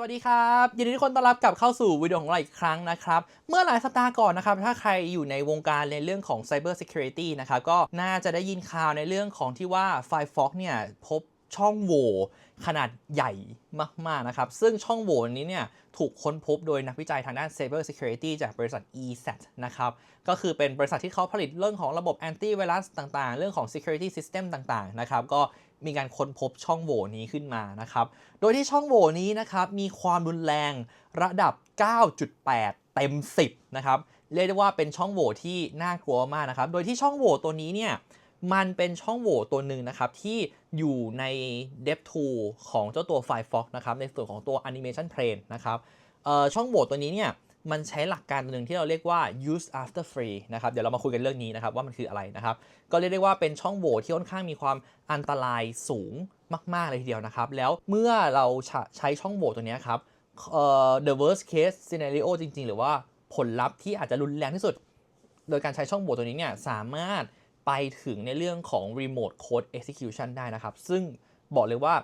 วัสดีครับยินดีที่คนต้อนรับกลับเข้าสู่วิดีโอของเราอีกครั้งนะครับ เมื่อหลายสัปดาห์ก่อนนะครับ ถ้าใครอยู่ในวงการในเรื่องของ Cyber Security นะครับ ก็น่าจะได้ยินข่าวในเรื่องของที่ว่า Firefox เนี่ย พบช่องโหว่ขนาดใหญ่มาก ๆ นะครับ ซึ่งช่องโหว่นี้เนี่ย ถูกค้นพบโดยนักวิจัยทางด้าน Cyber Security จากบริษัท ESET นะครับ ก็คือเป็นบริษัทที่เขาผลิตเรื่องของระบบ anti virus ต่างๆ เรื่องของ security system ต่าง ๆ นะครับ ก็ มีการค้นพบช่องโหว่นี้ขึ้นมานะครับ โดยที่ช่องโหว่นี้นะครับมีความรุนแรงระดับ 9.8 เต็ม 10 นะครับ เรียกได้ว่าเป็นช่องโหว่ที่น่ากลัวมากนะครับ โดยที่ช่องโหว่ตัวนี้เนี่ยมันเป็นช่องโหว่ตัวหนึ่งนะครับ ที่อยู่ใน DevTool ของเจ้าตัว Firefox นะครับ ในส่วนของตัว Animation Plane นะครับช่องโหว่ตัวนี้เนี่ย มันใช้หลักการหนึ่งที่เราเรียกว่า use after free นะครับเดี๋ยวเรามาคุยกันเรื่องนี้นะครับว่ามันคืออะไรนะครับ ก็เรียกได้ว่าเป็นช่องโหว่ที่ค่อนข้างมีความอันตรายสูงมาก ๆ เลยทีเดียวนะครับ แล้วเมื่อเราใช้ช่องโหว่ตัวนี้ครับ the worst case scenario จริง ๆ หรือว่าผลลัพธ์ที่อาจจะรุนแรงที่สุด โดยการใช้ช่องโหว่ตัวนี้เนี่ยสามารถไปถึงในเรื่องของ remote code execution ได้นะครับ ซึ่งบอกเลยว่า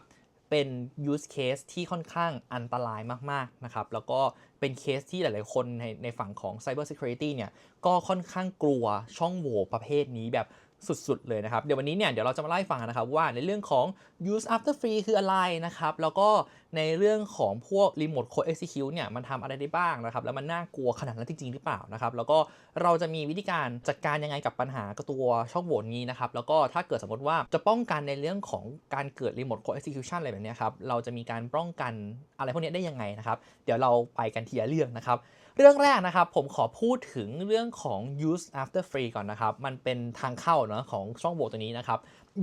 เป็น use case ที่ค่อนข้างอันตรายมากๆนะครับ แล้วก็เป็นเคสที่หลาย ๆ คนในในฝั่งของ cyber security เนี่ย ก็ค่อนข้างกลัวช่องโหว่ประเภทนี้แบบ สุดๆ เลยนะครับ เดี๋ยววันนี้เนี่ยเดี๋ยวเราจะมาไล่ฟังนะครับว่าในเรื่องของ use after free คืออะไรนะครับ แล้วก็ในเรื่องของพวก remote code execute เนี่ยมันทำอะไรได้บ้างนะครับ แล้วมันน่ากลัวขนาดนั้นจริง ๆ หรือเปล่านะครับ แล้วก็เราจะมีวิธีการจัดการยังไงกับปัญหากตัวช่องโหว่นี้นะครับ แล้วก็ถ้าเกิดสมมติว่าจะป้องกันในเรื่องของการเกิด remote code execution อะไรแบบนี้ครับ เราจะมีการป้องกันอะไรพวกนี้ได้ยังไงนะครับ เดี๋ยวเราไปกันทีละเรื่องนะครับ เรื่องแรกนะครับผมขอพูดถึงเรื่องของ use after free ก่อนนะครับ มันเป็นทางเข้าเนาะของช่องโหว่ตัวนี้นะครับ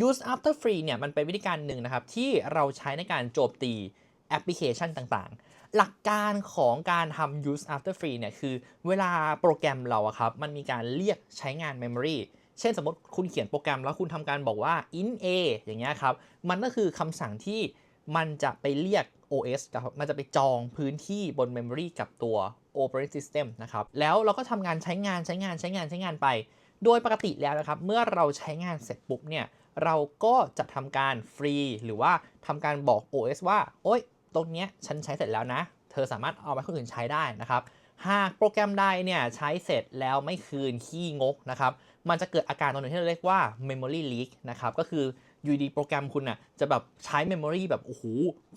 use after free เนี่ยมันเป็นวิธีการหนึ่งนะครับที่เราใช้ในการโจมตีแอปพลิเคชันต่างๆ หลักการของการทำ use after free เนี่ยคือเวลาโปรแกรมเราอะครับมันมีการเรียกใช้งาน memory เช่นสมมติคุณเขียนโปรแกรมแล้วคุณทำการบอกว่า int a อย่างเงี้ยครับ มันก็คือคำสั่งที่มันจะไปเรียก OS ครับมันจะไปจองพื้นที่บน memory กับตัว operating system นะครับแล้วเราก็ทำงานใช้งานใช้งานใช้งานใช้งานไป โดยปกติแล้วนะครับ เมื่อเราใช้งานเสร็จปุ๊บเนี่ยเราก็จะทำการฟรี หรือว่าทำการบอก OS ว่า โอ๊ย ตรงเนี้ยฉันใช้เสร็จแล้วนะ เธอสามารถเอาไปคนอื่นใช้ได้นะครับ หากโปรแกรมใดเนี่ยใช้เสร็จแล้วไม่คืนขี้งกนะครับ มันจะเกิดอาการตัวหนึ่งที่เราเรียกว่า memory leak นะครับ ก็คืออยู่ดีโปรแกรมคุณน่ะจะแบบใช้ memory แบบโอ้โห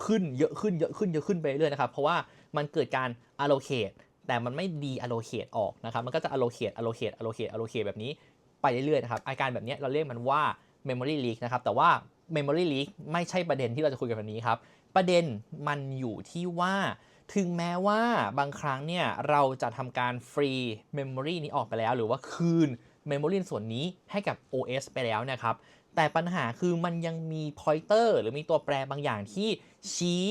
ขึ้นเยอะขึ้นเยอะขึ้นเยอะขึ้นไปเรื่อยนะครับ เพราะว่ามันเกิดการ allocate แต่มันไม่ดี allocate ออกนะครับ มันก็จะ allocate allocate allocate allocate แบบนี้ไปเรื่อยๆนะครับ อาการแบบนี้เราเรียกมันว่า memory leak นะครับ แต่ว่า memory leak ไม่ใช่ประเด็นที่เราจะคุยกันวันนี้ครับ ประเด็นมันอยู่ที่ว่า ถึงแม้ว่าบางครั้งเนี่ยเราจะทำการฟรี memory นี้ออกไปแล้ว หรือว่าคืน memory ส่วนนี้ให้กับ OS ไปแล้วนะครับ แต่ปัญหาคือมันยังมี pointer หรือมีตัวแปรบางอย่างที่ชี้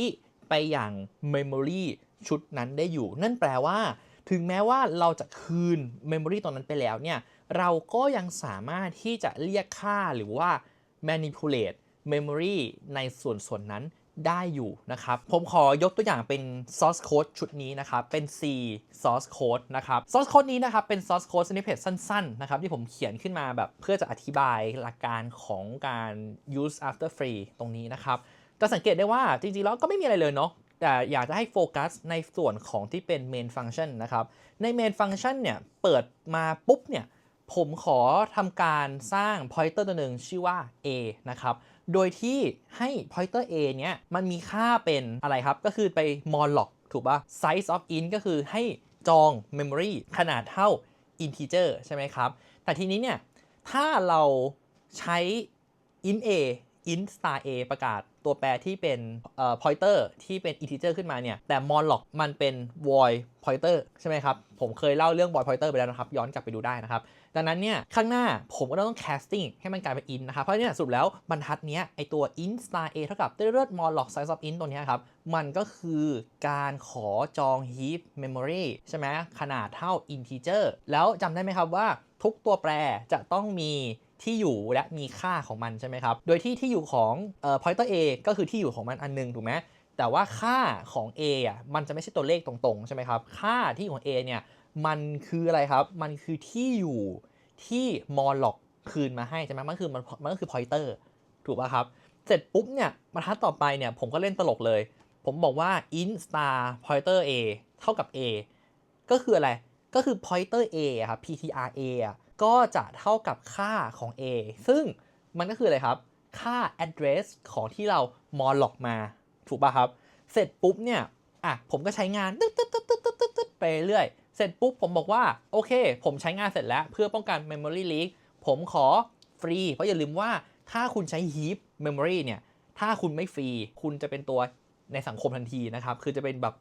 ไปอย่าง memory ชุดนั้นได้อยู่ นั่นแปลว่า ถึงแม้ว่าเราจะคืน memory ตรงนั้นไปแล้วเนี่ยเราก็ยังสามารถที่จะเรียกค่าหรือว่า manipulate memory ในส่วนส่วนนั้นได้อยู่นะครับ ผมขอยกตัวอย่างเป็น source code ชุดนี้นะครับ เป็น C source code นะครับ source code นี้นะครับ เป็น source code snippet สั้น ๆ นะครับ ที่ผมเขียนขึ้นมาแบบเพื่อจะอธิบายหลักการของการ use after free ตรงนี้นะครับ จะสังเกตได้ว่าจริง ๆ แล้วก็ไม่มีอะไรเลยเนาะ แต่อยากจะให้โฟกัสในส่วนของที่เป็น main function นะครับ ใน main function เนี่ย เปิดมาปุ๊บเนี่ย ผมขอทำการสร้าง pointer ตัวหนึ่งชื่อว่า a นะครับ โดยที่ให้ pointer a เนี้ยมันมีค่าเป็นอะไรครับ ก็คือไป malloc ถูกป่ะ size of int ก็คือให้จอง memory ขนาดเท่า integer ใช่ไหมครับ แต่ทีนี้เนี่ย ถ้าเราใช้ int a int star a ประกาศ ตัวแปรที่เป็นเอ่อ pointer ที่เป็น integer ขึ้นมาเนี่ย แต่ malloc มันเป็น void pointer ใช่ไหมครับ ผมเคยเล่าเรื่อง void pointer ไปแล้วนะครับ ย้อนกลับไปดูได้นะครับ ดังนั้นเนี่ย ข้างหน้าผมก็ต้อง casting ให้มันกลายเป็น int นะครับ เพราะเนี่ยสรุปแล้วบรรทัดเนี้ยไอตัว int star a เท่ากับเลือด malloc size of int ตัวเนี้ยครับ มันก็คือการขอจอง heap memory ใช่ไหมขนาดเท่า integer แล้วจำได้ไหมครับว่าทุกตัวแปรจะต้องมี ที่อยู่และมีค่าของมันใช่ไหมครับ โดยที่ที่อยู่ของเอ่อ pointer a ก็คือที่อยู่ของมันอันหนึงถูกไหมแต่ว่าค่าของ a อะมันจะไม่ใช่ตัวเลขตรงๆใช่ไหมครับ ค่าที่ของ a เนี่ยมันคืออะไรครับ มันคือที่อยู่ที่ malloc คืนมาให้ใช่ไหมมันคือมันมันก็คือ pointer ถูกป่ะครับ เสร็จปุ๊บเนี่ยบรรทัดต่อไปเนี่ยผมก็เล่นตลกเลย ผมบอกว่า int star pointer a เท่ากับ a ก็คืออะไร ก็คือ pointer a ครับ ptr a อะ ก็จะเท่ากับค่าของ a ซึ่งมันก็คืออะไรครับ ค่า address ของที่เรา malloc มาถูกป่ะครับ เสร็จปุ๊บเนี่ยอะผมก็ใช้งานตึ๊ดตึ๊ดตึ๊ดตึ๊ดตึ๊ดตึ๊ดตึ๊ดไปเรื่อยเสร็จปุ๊บผมบอกว่า โอเค ผมใช้งานเสร็จแล้วเพื่อป้องกัน memory leak ผมขอฟรี เพราะอย่าลืมว่าถ้าคุณใช้ heap memory เนี่ย ถ้าคุณไม่ฟรี คุณจะเป็นตัวในสังคมทันทีนะครับ คือจะเป็นแบบ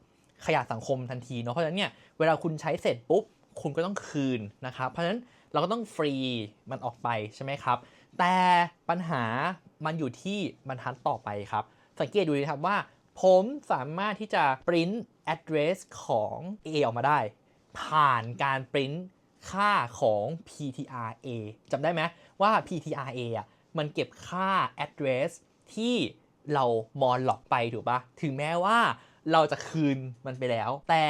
ขยะสังคมทันทีเนาะ เพราะฉะนั้นเนี่ย เวลาคุณใช้เสร็จปุ๊บ คุณก็ต้องคืนนะครับ เพราะฉะนั้นเราก็ต้องฟรีมันออกไปใช่ไหมครับ แต่ปัญหามันอยู่ที่บรรทัดต่อไปครับ สังเกตดูนะครับว่า ผมสามารถที่จะ print address ของ A ออกมาได้ ผ่านการ print ค่าของ ptra จำได้ไหมว่า ptra a อะมันเก็บค่า address ที่เรามอนหลอกไปถูกปะถึงแม้ว่าเราจะคืนมันไปแล้ว แต่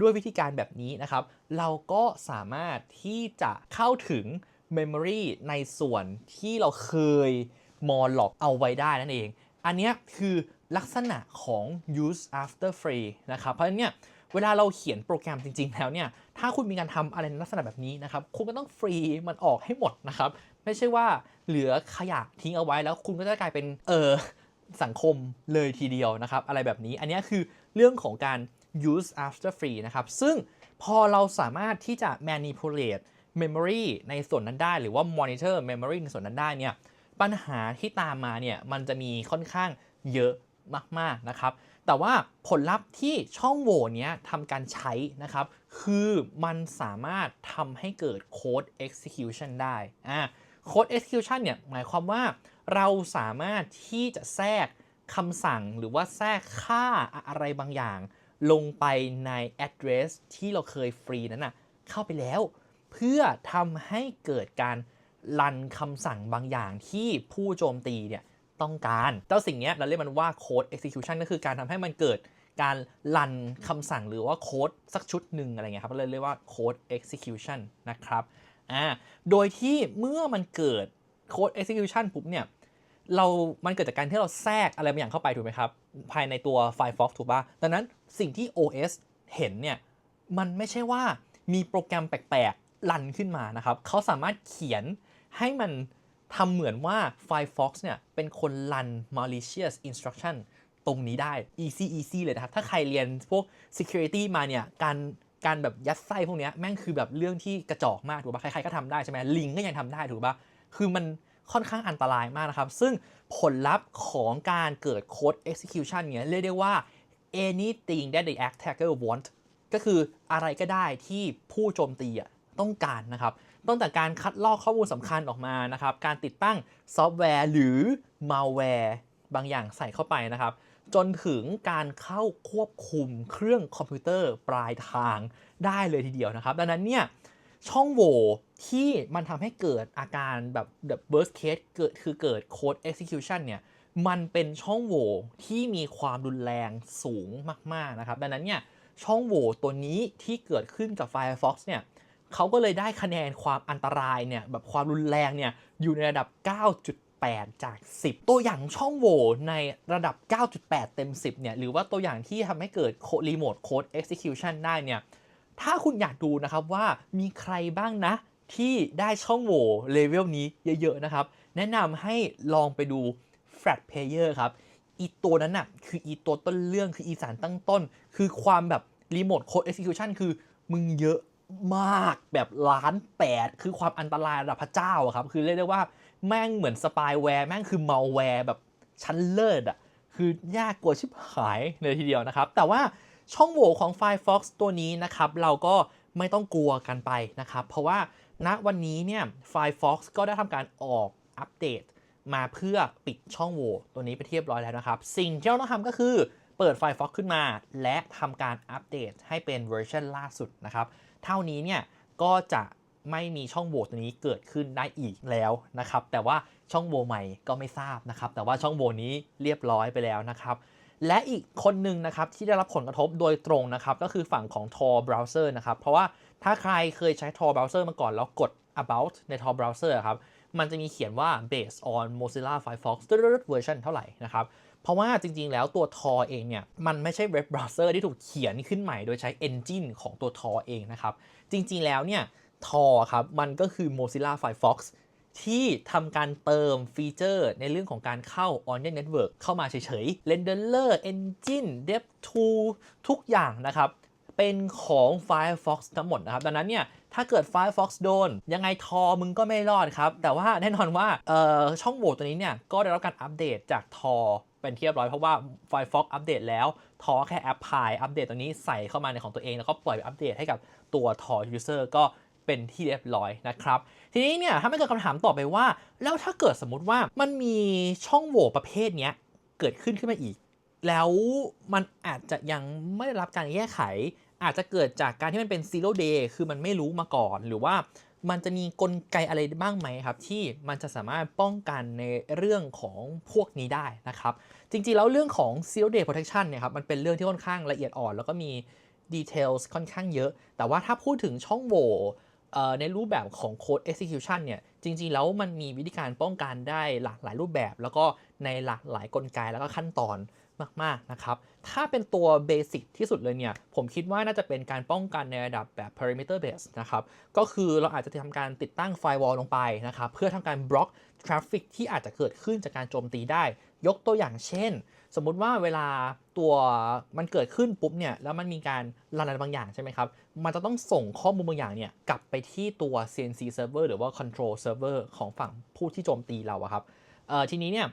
ด้วยวิธีการแบบนี้นะครับ เราก็สามารถที่จะเข้าถึง Memory ในส่วนที่เราเคยมอนหลอกเอาไว้ได้นั่นเอง อันนี้คือลักษณะของ use after free นะครับ เพราะฉะนั้นเนี่ยเวลาเราเขียนโปรแกรมจริง ๆ แล้วเนี่ย ถ้าคุณมีการทำอะไรในลักษณะแบบนี้นะครับ คุณก็ต้องฟรีมันออกให้หมดนะครับ ไม่ใช่ว่าเหลือขยะทิ้งเอาไว้แล้วคุณก็จะกลายเป็นเออสังคมเลยทีเดียวนะครับ อะไรแบบนี้ อันนี้คือเรื่องของการ use after free นะครับ ซึ่งพอเราสามารถที่จะ manipulate memory ในส่วนนั้นได้ หรือว่า monitor memory ในส่วนนั้นได้เนี่ย ปัญหาที่ตามมาเนี่ย มันจะมีค่อนข้างเยอะมาก ๆ นะครับ แต่ว่าผลลัพธ์ที่ช่องโหว่เนี้ยทำการใช้นะครับ คือมันสามารถทำให้เกิด code execution ได้อ่า code execution เนี่ย หมายความว่าเราสามารถที่จะแทรกคำสั่งหรือว่าแทรกค่าอะไรบางอย่าง ลงไปใน address ที่เราเคยฟรีนั้นนะเข้าไปแล้ว เพื่อทำให้เกิดการรันคำสั่งบางอย่างที่ผู้โจมตีเนี่ยต้องการ เจ้าสิ่งนี้เราเรียกมันว่า code execution ก็คือการทำให้มันเกิดการรันคำสั่งหรือว่าโค้ดสักชุดหนึ่งอะไรเงี้ยครับเราเรียกว่า code execution นะครับ อ่า โดยที่เมื่อมันเกิด code execution ปุ๊บเนี่ย เรา มันเกิดจากการที่เราแทรกอะไรบางอย่างเข้าไปถูกไหมครับ ภายในตัว Firefox ถูกป่ะ ดังนั้นสิ่งที่ OS เห็นเนี่ย มันไม่ใช่ว่ามีโปรแกรมแปลกๆ รันขึ้นมานะครับ เขาสามารถเขียนให้มันทำเหมือนว่า Firefox เนี่ย เป็นคนรัน malicious instruction ตรงนี้ได้ easy easy เลยนะครับ ถ้าใครเรียนพวก security มาเนี่ย การการแบบยัดไส้พวกเนี้ยแม่งคือแบบเรื่องที่กระจอกมากถูกป่ะ ใครๆก็ทำได้ใช่ไหมลิงก็ยังทำได้ถูกป่ะ คือมัน ค่อนข้างอันตรายมากนะครับ ซึ่งผลลัพธ์ของการเกิด code execution เนี่ยเรียกได้ว่า anything that the attacker want ก็คืออะไรก็ได้ที่ผู้โจมตีต้องการนะครับตั้งแต่การคัดลอกข้อมูลสำคัญออกมานะครับ การติดตั้งซอฟต์แวร์หรือ malware บางอย่างใส่เข้าไปนะครับ จนถึงการเข้าควบคุมเครื่องคอมพิวเตอร์ปลายทางได้เลยทีเดียวนะครับ ดังนั้นเนี่ย ช่องโหว่ที่มันทำให้เกิดอาการแบบแบบ worst case เกิดคือเกิด code execution เนี่ยมันเป็นช่องโหว่ที่มีความรุนแรงสูงมากๆนะครับดังนั้นเนี่ยช่องโหว่ตัวนี้ที่เกิดขึ้นกับ Firefox เนี่ยเขาก็เลยได้คะแนนความอันตรายเนี่ยแบบความรุนแรงเนี่ยอยู่ในระดับ 9.8 จาก 10 ตัวอย่างช่องโหว่ในระดับ 9.8 เต็ม 10 เนี่ยหรือว่าตัวอย่างที่ทำให้เกิด remote code execution ได้เนี่ย ถ้าคุณอยากดูนะครับว่ามีใครบ้างนะ ที่ได้ช่องโหว่เลเวลนี้เยอะ ๆ นะครับ แนะนำให้ลองไปดู Flat Player ครับ อีตัวนั้นน่ะคืออีตัวต้นเรื่องคืออีสารตั้งต้น คือความแบบ Remote Code Execution คือมึงเยอะมากแบบล้านแปดคือความอันตรายระดับพระเจ้าอะครับ คือเรียกได้ว่าแม่งเหมือนสปายแวร์แม่งคือมัลแวร์แบบชั้นเลิศอะคือยากกว่าชิบหายเลยทีเดียวนะครับ แต่ว่า ช่องโหว่ของ Firefox ตัวนี้นะครับเราก็ไม่ต้องกลัวกันไปนะครับ เพราะว่าณวันนี้เนี่ย Firefox ก็ได้ทำการออกอัปเดต มาเพื่อปิดช่องโหว่ตัวนี้ไปเทียบร้อยแล้วนะครับ สิ่งที่เราต้องทำก็คือเปิด Firefox ขึ้นมา และทำการอัปเดตให้เป็นเวอร์ชันล่าสุดนะครับ เท่านี้เนี่ยก็จะไม่มีช่องโหว่ตัวนี้เกิดขึ้นได้อีกแล้วนะครับ แต่ว่าช่องโหว่ใหม่ก็ไม่ทราบนะครับ แต่ว่าช่องโหว่นี้เรียบร้อยไปแล้วนะครับ และอีกคนหนึ่งนะครับที่ได้รับผลกระทบโดยตรงนะครับก็คือฝั่งของ Tor browser นะครับ เพราะว่าถ้าใครเคยใช้ Tor browser มาก่อนแล้วกด about ใน Tor browser ครับ มันจะมีเขียนว่า based on Mozilla Firefox เวอร์ชันเท่าไหร่นะครับ เพราะว่าจริงๆ แล้วตัว Tor เองเนี่ย มันไม่ใช่เว็บเบราว์เซอร์ที่ถูกเขียนขึ้นใหม่โดยใช้ Engine ของตัว Tor เองนะครับ จริงๆ แล้วเนี่ย Tor ครับ มันก็คือ Mozilla Firefox ที่ทำการเติมฟีเจอร์ในเรื่องของการเข้า Onion Network เข้ามาเฉยๆ Renderer Engine DevTool ทุกอย่างนะครับเป็นของ Firefox ทั้งหมดนะครับ ดังนั้นเนี่ย ถ้าเกิด Firefox โดน ยังไงทอมึงก็ไม่รอดครับ แต่ว่าแน่นอนว่าช่องโหว่ตัวนี้เนี่ย ก็ได้รับการอัปเดตจากทอเป็นที่เรียบร้อยเพราะว่า Firefox อัปเดตแล้ว ทอแค่แอปพลายอัปเดตตัวนี้ใส่เข้ามาในของตัวเอง แล้วก็ปล่อยอัปเดตให้กับตัวทอ user ก็ เป็นที่เรียบร้อยนะครับ ทีนี้เนี่ยถ้าไม่เกิดคำถามต่อไปว่า แล้วถ้าเกิดสมมติว่ามันมีช่องโหว่ประเภทเนี้ยเกิดขึ้นขึ้นมาอีก แล้วมันอาจจะยังไม่ได้รับการแก้ไข อาจจะเกิดจากการที่มันเป็น zero day คือมันไม่รู้มาก่อนหรือว่ามันจะมีกลไกอะไรบ้างไหมครับ ที่มันจะสามารถป้องกันในเรื่องของพวกนี้ได้นะครับ จริงๆ แล้วเรื่องของ zero day protection เนี่ยครับมันเป็นเรื่องที่ค่อนข้างละเอียดอ่อน แล้วก็มี details ค่อนข้างเยอะ แต่ว่าถ้าพูดถึงช่องโหว่ ในรูปแบบของ code execution เนี่ย จริง ๆ แล้วมันมีวิธีการป้องกันได้หลากหลายรูปแบบ แล้วก็ในหลากหลายกลไกแล้วก็ขั้นตอน มากๆนะครับ ถ้าเป็นตัวเบสิกที่สุดเลยเนี่ย ผมคิดว่าน่าจะเป็นการป้องกันในระดับแบบ perimeter base นะครับ ก็คือเราอาจจะทำการติดตั้ง firewall ลงไปนะครับ เพื่อทำการบล็อก traffic ที่อาจจะเกิดขึ้นจากการโจมตีได้ ยกตัวอย่างเช่น สมมุติว่าเวลาตัวมันเกิดขึ้นปุ๊บเนี่ย แล้วมันมีการรันอะไรบางอย่างใช่ไหมครับ มันจะต้องส่งข้อมูลบางอย่างเนี่ยกลับไปที่ตัว CNC server หรือว่า control server ของฝั่งผู้ที่โจมตีเราอะครับทีนี้เนี่ย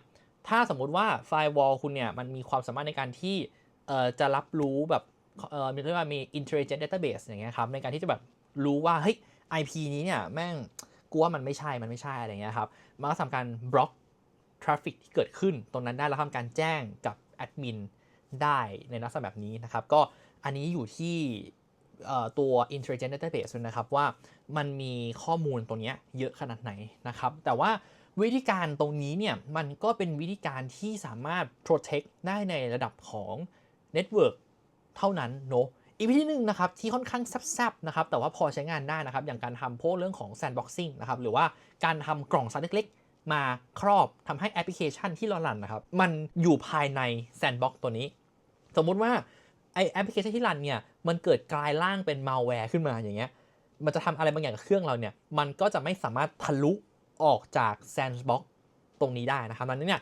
ถ้าสมมุติว่า firewall คุณเนี่ยมันมีความสามารถในการที่จะรับรู้แบบเอ่อมีเรียกว่ามี intelligent database อย่างเงี้ยครับในการที่จะแบบรู้ว่าเฮ้ย IP นี้เนี่ยแม่งกูว่ามันไม่ใช่มันไม่ใช่อะไรเงี้ยครับมันก็ทำการบล็อก traffic ที่เกิดขึ้นตรงนั้นได้แล้วทำการแจ้งกับแอดมินได้ในลักษณะแบบนี้นะครับ ก็อันนี้อยู่ที่ตัว intelligent database นะครับว่ามันมีข้อมูลตรงเนี้ยเยอะขนาดไหนนะครับ แต่ว่า วิธีการตรงนี้เนี่ยมันก็เป็นวิธีการที่สามารถ protect ได้ในระดับของ network เท่านั้นเนอะอีกวิธีหนึ่งนะครับที่ค่อนข้างแซบๆนะครับแต่ว่าพอใช้งานได้นะครับ อย่างการทำพวกเรื่องของ sandboxing นะครับหรือว่าการทำกล่องซัเล็กๆ มาครอบทำให้แอปพลิเคชันที่เรารันนะครับ มันอยู่ภายใน sandbox ตัวนี้ สมมุติว่าไอแอปพลิเคชันที่รันเนี่ยมันเกิดกลายร่างเป็น malware ขึ้นมาอย่างเงี้ยมันจะทำอะไรบางอย่างกับเครื่องเราเนี่ยมันก็จะไม่สามารถทะลุ ออกจาก sandbox ตรงนี้ได้นะครับนั้นเนี่ย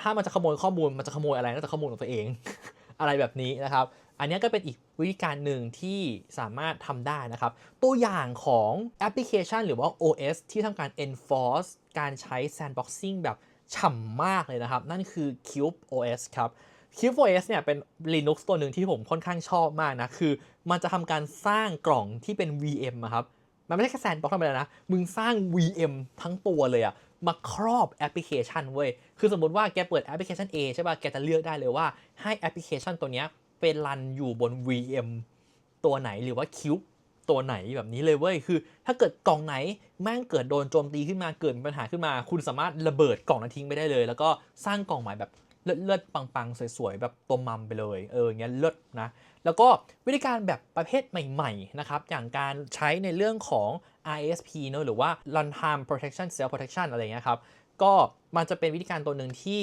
ถ้ามันจะขโมยข้อมูลมันจะขโมยอะไรก็จะขโมยของตัวเอง อะไรแบบนี้นะครับ อันนี้ก็เป็นอีกวิธีการหนึ่งที่สามารถทำได้นะครับ ตัวอย่างของแอปพลิเคชันหรือว่า OS ที่ทำการ enforce การใช้ sandboxing แบบฉ่ำมากเลยนะครับ นั่นคือ Cube OS ครับ Cube OS เนี่ยเป็น Linux ตัวหนึ่งที่ผมค่อนข้างชอบมากนะ คือมันจะทำการสร้างกล่องที่เป็น VM อะครับ มันไม่ใช่แค่ sandbox ธรรมดานะ มึงสร้าง VM ทั้งตัวเลยอะมาครอบแอปพลิเคชันเว้ย คือสมมติว่าแกเปิดแอปพลิเคชัน A ใช่ป่ะ แกจะเลือกได้เลยว่าให้แอปพลิเคชันตัวเนี้ยเป็นรันอยู่บน VM ตัวไหนหรือว่า Cube ตัวไหนแบบนี้เลยเว้ย คือ ถ้าเกิดกล่องไหนแม่งเกิดโดนโจมตีขึ้นมา เกิดมีปัญหาขึ้นมา คุณสามารถระเบิดกล่องนั้นทิ้งไปได้เลย แล้วก็สร้างกล่องใหม่แบบ เลิศๆปังๆ สวยๆ แบบตัวมัมไปเลย เอออย่างเงี้ยเลิศนะ แล้วก็วิธีการแบบประเภทใหม่ๆ นะครับ อย่างการใช้ในเรื่องของ ISP เนอะหรือว่า runtime protection self protection อะไรเงี้ยครับ ก็มันจะเป็นวิธีการตัวหนึ่งที่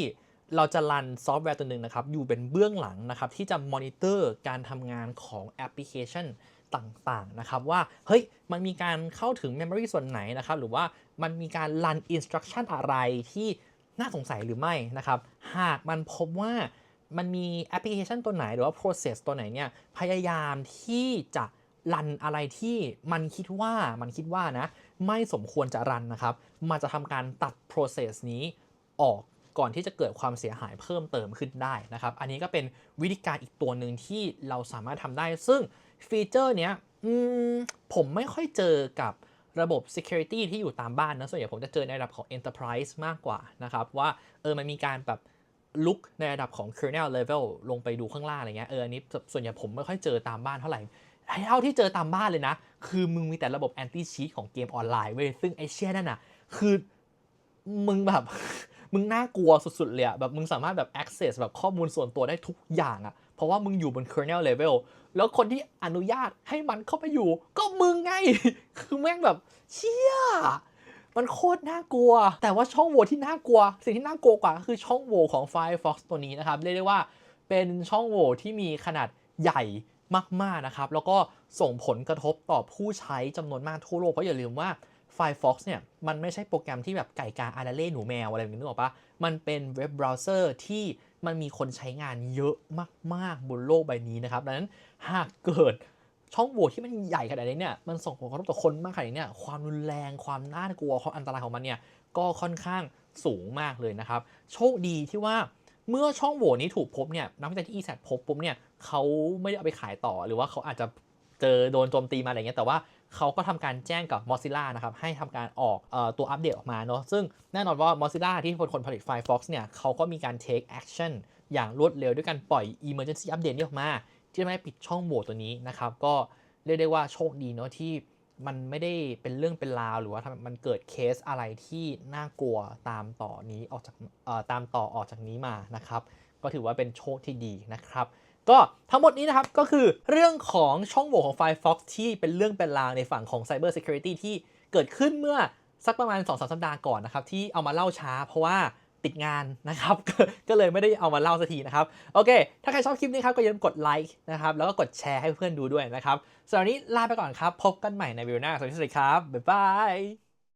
เราจะรันซอฟต์แวร์ตัวหนึ่งนะครับ อยู่เป็นเบื้องหลังนะครับ ที่จะมอนิเตอร์การทำงานของแอปพลิเคชันต่างๆ นะครับ ว่า เฮ้ย มันมีการเข้าถึง Memory ส่วนไหนนะครับ หรือว่ามันมีการรัน Instruction อะไรที่ น่าสงสัยหรือไม่นะครับ หากมันพบว่ามันมีแอปพลิเคชันตัวไหนหรือว่า process ตัวไหนเนี่ยพยายามที่จะรันอะไรที่มันคิดว่ามันคิดว่านะ ไม่สมควรจะรันนะครับ มันจะทำการตัด process นี้ออกก่อนที่จะเกิดความเสียหายเพิ่มเติมขึ้นได้นะครับ อันนี้ก็เป็นวิธีการอีกตัวหนึ่งที่เราสามารถทำได้ ซึ่งฟีเจอร์เนี้ยผมไม่ค่อยเจอกับ ระบบ security ที่อยู่ตามบ้านนะส่วนใหญ่ผมจะเจอในระดับของ enterprise มากกว่านะครับ ว่าเออมันมีการแบบลุกในระดับของ kernel level ลงไปดูข้างล่างอะไรเงี้ยเอออันนี้ส่วนใหญ่ผมไม่ค่อยเจอตามบ้านเท่าไหร่เท่าที่เจอตามบ้านเลยนะ คือมึงมีแต่ระบบ anti cheat ของเกมออนไลน์เว้ยซึ่งไอเชี่ยนั่นน่ะ คือมึงแบบ มึงน่ากลัวสุดๆเลยอะแบบมึงสามารถแบบ access แบบข้อมูลส่วนตัวได้ทุกอย่างอะ เพราะว่ามึงอยู่บน kernel level แล้วคนที่อนุญาตให้มันเข้าไปอยู่ ก็มึงไง คือแม่งแบบเชี่ยมันโคตรน่ากลัว แต่ว่าช่องโหว่ที่น่ากลัว สิ่งที่น่ากลัวกว่าคือช่องโหว่ของ Firefox ตัวนี้นะครับ เรียกได้ว่าเป็นช่องโหว่ที่มีขนาดใหญ่มากๆนะครับ แล้วก็ส่งผลกระทบต่อผู้ใช้จำนวนมากทั่วโลก เพราะอย่าลืมว่า Firefox เนี่ย มันไม่ใช่โปรแกรมที่แบบไก่กาอาราเล่หนูแมวอะไรแบบนี้นึกออกปะมันเป็นเว็บเบราว์เซอร์ที่ มันมีคนใช้งานเยอะมากๆบนโลกใบนี้นะครับดังนั้นหากเกิดช่องโหว่ที่มันใหญ่ขนาดนี้เนี่ยมันส่งผลกระทบต่อคนมากขนาดนี้เนี่ยความรุนแรงความน่ากลัวความอันตรายของมันเนี่ยก็ค่อนข้างสูงมากเลยนะครับ โชคดีที่ว่าเมื่อช่องโหว่นี้ถูกพบเนี่ยนักวิจัยที่ ESAT พบปุ๊บเนี่ยเขาไม่ได้เอาไปขายต่อหรือว่าเขาอาจจะเจอโดนโจมตีมาอะไรเงี้ยแต่ว่า เขาก็ทำการแจ้งกับ Mozilla นะครับ ให้ทำการออกออตัวอัปเดตออกมาเนาะซึ่งแน่นอนว่า Mozilla ที่เป็นคนผลิต Firefox เนี่ยเขาก็มีการ take action อย่างรวดเร็วด้วยการปล่อย emergency update นี้ออกมา ที่จะไม่ปิดช่องโหว่ตัวนี้นะครับ ก็เรียกได้ว่าโชคดีเนาะที่มันไม่ได้เป็นเรื่องเป็นราวหรือว่ามันเกิดเคสอะไรที่น่ากลัวตามต่อนี้ออกจากตามต่อออกจากนี้มานะครับ ก็ถือว่าเป็นโชคที่ดีนะครับ ก็ทั้งหมดนี้นะครับ ก็คือเรื่องของช่องโหว่ของ Firefox ที่เป็นเรื่องเป็นราวในฝั่งของ Cyber Security ที่เกิดขึ้นเมื่อสักประมาณ 2-3 สัปดาห์ก่อนนะครับ ที่เอามาเล่าช้าเพราะว่าติดงานนะครับ ก็เลยไม่ได้เอามาเล่าสักทีนะครับ โอเค ถ้าใครชอบคลิปนี้ครับ ก็อย่าลืมกดไลค์นะครับ แล้วก็กดแชร์ให้เพื่อนดูด้วยนะครับสำหรับนนี้ลาไปก่อนครับ พบกันใหม่ในวิดีโอหน้าสวัสดีครับ บ๊ายบาย